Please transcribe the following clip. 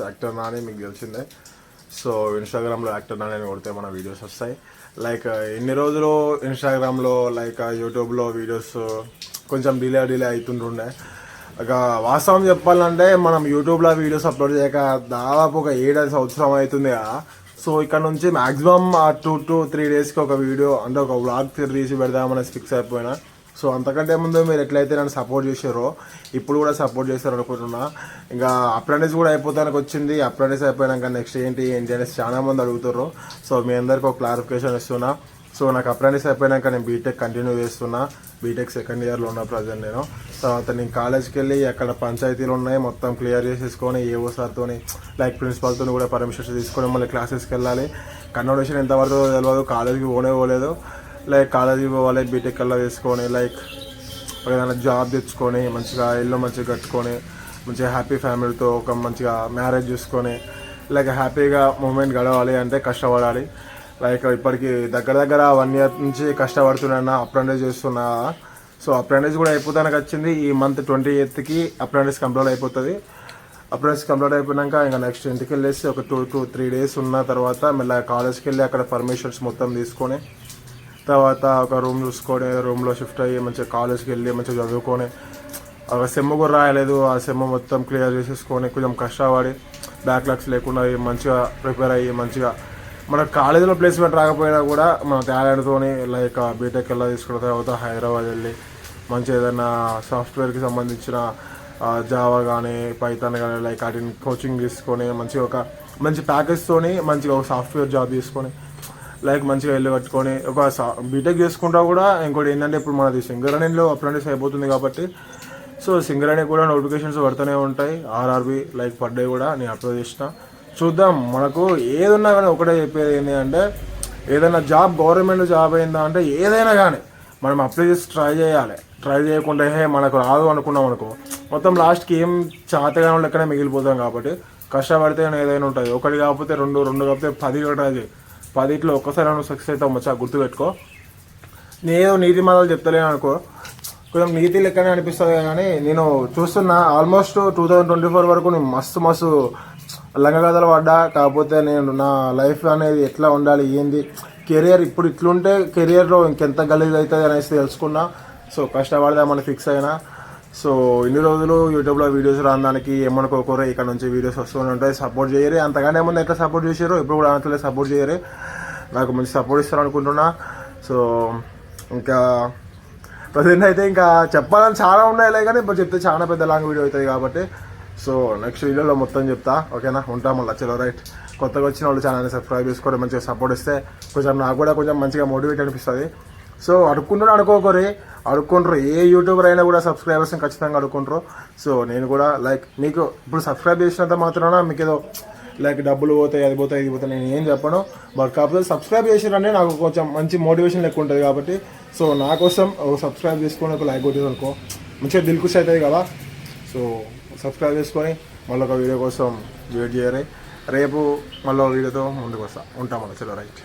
Actor Nani మీకు తెలిసిందే. So ఇన్స్టాగ్రామ్లో యాక్టర్ నాని అని కొడితే మన వీడియోస్ వస్తాయి. లైక్ ఎన్ని uh, రోజులు ఇన్స్టాగ్రామ్లో లైక్ యూట్యూబ్లో వీడియోస్ కొంచెం డిలే డిలే అవుతుంటుండే ఇక వాస్తవం చెప్పాలంటే మనం యూట్యూబ్లో వీడియోస్ అప్లోడ్ చేయక దాదాపు ఒక ఏడాది సంవత్సరం అవుతుంది కదా. సో ఇక్కడ నుంచి మాక్సిమం టూ టు త్రీ డేస్కి ఒక వీడియో అంటే ఒక వ్లాగ్ తీసి పెడదామని ఫిక్స్ అయిపోయినా. సో అంతకంటే ముందు మీరు ఎట్లయితే నన్ను సపోర్ట్ చేశారో ఇప్పుడు కూడా సపోర్ట్ చేశారు అనుకుంటున్నా. ఇంకా అప్రెంటిస్ కూడా అయిపోతానికి వచ్చింది. అప్రెంటిస్ అయిపోయినాక నెక్స్ట్ ఏంటి ఏంటి అనేసి చాలా మంది అడుగుతారు సో మీ అందరికీ ఒక క్లారిఫికేషన్ ఇస్తున్నా. సో నాకు అప్రెంటిస్ అయిపోయినాక నేను బీటెక్ కంటిన్యూ చేస్తున్నా. బీటెక్ సెకండ్ ఇయర్లో ఉన్న ప్రజెంట్ నేను. తర్వాత నేను కాలేజ్కి వెళ్ళి అక్కడ పంచాయతీలు ఉన్నాయి. మొత్తం క్లియర్ చేసేసుకొని ఏవో సార్తో లైక్ ప్రిన్సిపాల్తో కూడా పర్మిషన్స్ తీసుకొని మళ్ళీ క్లాసెస్కి వెళ్ళాలి. కన్వర్డేషన్ ఎంతవరకు తెలియదు కాలేజ్కి పోనే పోలేదు. లైక్ కాలేజీకి పోవాలి బీటెక్ అలా వేసుకొని లైక్ ఏదైనా జాబ్ తెచ్చుకొని మంచిగా ఇల్లు మంచిగా కట్టుకొని మంచిగా హ్యాపీ ఫ్యామిలీతో ఒక మంచిగా మ్యారేజ్ చూసుకొని లైక్ హ్యాపీగా మూమెంట్ గడవాలి అంటే కష్టపడాలి. లైక్ ఇప్పటికి దగ్గర దగ్గర వన్ ఇయర్ నుంచి కష్టపడుతున్నా అప్రెంటిస్ చేస్తున్నా. సో అప్రెంటిస్ కూడా అయిపోతానికి వచ్చింది. ఈ మంత్ ట్వంటీ ఎయిత్కి అప్రెంటిస్ కంప్లీట్ అయిపోతుంది. అప్రెంటిస్ కంప్లీట్ అయిపోయినాక ఇంకా నెక్స్ట్ ఇంటికి వెళ్ళేసి ఒక టూ టూ త్రీ డేస్ ఉన్న తర్వాత మళ్ళీ కాలేజ్కి వెళ్ళి అక్కడ పర్మిషన్స్ మొత్తం తీసుకొని తర్వాత ఒక రూమ్ చూసుకొని రూమ్లో షిఫ్ట్ అయ్యి మంచిగా కాలేజ్కి వెళ్ళి మంచిగా చదువుకొని ఒక సెమ్ కూడా రాయలేదు. ఆ సెమ్ మొత్తం క్లియర్ చేసేసుకొని కొంచెం కష్టపడి బ్యాక్లాగ్స్ లేకుండా మంచిగా ప్రిపేర్ అయ్యి మంచిగా మన కాలేజీలో ప్లేస్మెంట్ రాకపోయినా కూడా మన టాలెంట్తోని లైక్ బీటెక్ ఎలా తీసుకున్న తర్వాత హైదరాబాద్ వెళ్ళి మంచి ఏదైనా సాఫ్ట్వేర్కి సంబంధించిన జావా కానీ పైథాన్ కానీ లైక్ వాటిని కోచింగ్ తీసుకొని మంచిగా ఒక మంచి ప్యాకేజ్తోని మంచిగా ఒక సాఫ్ట్వేర్ జాబ్ తీసుకొని లైక్ మంచిగా ఇల్లు కట్టుకొని ఒక బీటెక్ చేసుకుంటా కూడా ఇంకోటి ఏంటంటే ఇప్పుడు మనది సింగరణిలో అప్రెంటిస్ అయిపోతుంది కాబట్టి సో సింగరణి కూడా నోటిఫికేషన్స్ పడుతూనే ఉంటాయి ఆర్ఆర్బి లైక్ పర్ డే కూడా నేను అప్లోడ్ చేసిన. చూద్దాం మనకు ఏదున్నా కానీ ఒకటే చెప్పేది ఏంటి అంటే ఏదైనా జాబ్ గవర్నమెంట్ జాబ్ అయిందా అంటే ఏదైనా కానీ మనం అప్లై చేసి ట్రై చేయాలి. ట్రై చేయకుండా హే మనకు రాదు అనుకున్నాం అనుకో మొత్తం లాస్ట్కి ఏం చాతగానో లెక్కనే మిగిలిపోతాం కాబట్టి కష్టపడితే ఏదైనా ఉంటుంది. ఒకటి కాకపోతే రెండు రెండు కాకపోతే పది ట్రై చేయి. పదిట్లో ఒక్కసారి నువ్వు సక్సెస్ అవుతావు మచ్చా గుర్తుపెట్టుకో. నేను నీతి మాటలు చెప్తలేను అనుకో. కొంచెం నీతి లెక్కనే అనిపిస్తుంది కానీ నేను చూస్తున్నా almost two thousand twenty four వరకు నేను మస్తు మస్తు లంగగదలు పడ్డా. కాకపోతే నేను నా లైఫ్ అనేది ఎట్లా ఉండాలి ఏంది? కెరియర్ ఇప్పుడు ఇట్లుంటే కెరియర్లో ఇంకెంత గలీజ్ అవుతుంది అనేసి తెలుసుకున్నా. సో కష్టపడదామని ఫిక్స్ అయినా. సో ఇన్ని రోజులు యూట్యూబ్లో వీడియోస్ రావడానికి ఏమనుకోకూరే ఇక్కడ నుంచి వీడియోస్ వస్తూనే ఉంటాయి. సపోర్ట్ చేయరు. అంతగానే ముందు ఎట్లా సపోర్ట్ చేశారో ఇప్పుడు కూడా అంతలే సపోర్ట్ చేయరు. నాకు మంచి సపోర్ట్ ఇస్తారు అనుకుంటున్నా. సో ఇంకా ప్రజెంట్ అయితే ఇంకా చెప్పాలని చాలా ఉన్నాయి కానీ ఇప్పుడు చెప్తే చాలా పెద్ద లాంగ్ వీడియో అవుతుంది కాబట్టి. సో నెక్స్ట్ వీడియోలో మొత్తం చెప్తా. ఓకేనా ఉంటా మళ్ళీ. చలో రైట్ కొత్తగా వచ్చిన వాళ్ళు ఛానల్ని సబ్స్క్రైబ్ చేసుకోవడం మంచిగా సపోర్ట్ ఇస్తే కొంచెం నాకు కూడా కొంచెం మంచిగా మోటివేట్ అనిపిస్తుంది. సో అడుక్కుంటున్నా అనుకోకరి అడుక్కుంటారు ఏ యూట్యూబర్ అయినా కూడా సబ్స్క్రైబర్స్ని ఖచ్చితంగా అడుక్కుంటారు సో నేను కూడా లైక్ మీకు ఇప్పుడు సబ్స్క్రైబ్ చేసినంత మాత్రాన మీకు ఏదో లైక్ డబ్బులు పోతాయి అది పోతాయి ఇది పోతాయి నేను ఏం చెప్పను. బట్ కాకపోతే సబ్స్క్రైబ్ చేసిరంటే నాకు కొంచెం మంచి మోటివేషన్ లెక్క ఉంటుంది కాబట్టి సో నా కోసం సబ్స్క్రైబ్ చేసుకొని ఒక లైక్ కొట్టేది అనుకో. మంచిగా దిల్ ఖుషి అవుతుంది కదా. సో సబ్స్క్రైబ్ చేసుకొని మళ్ళీ ఒక వీడియో కోసం వెయిట్ చేయాలి. రేపు మళ్ళీ వీడియోతో ముందుకు వస్తా ఉంటాం మళ్ళీ చలో రైట్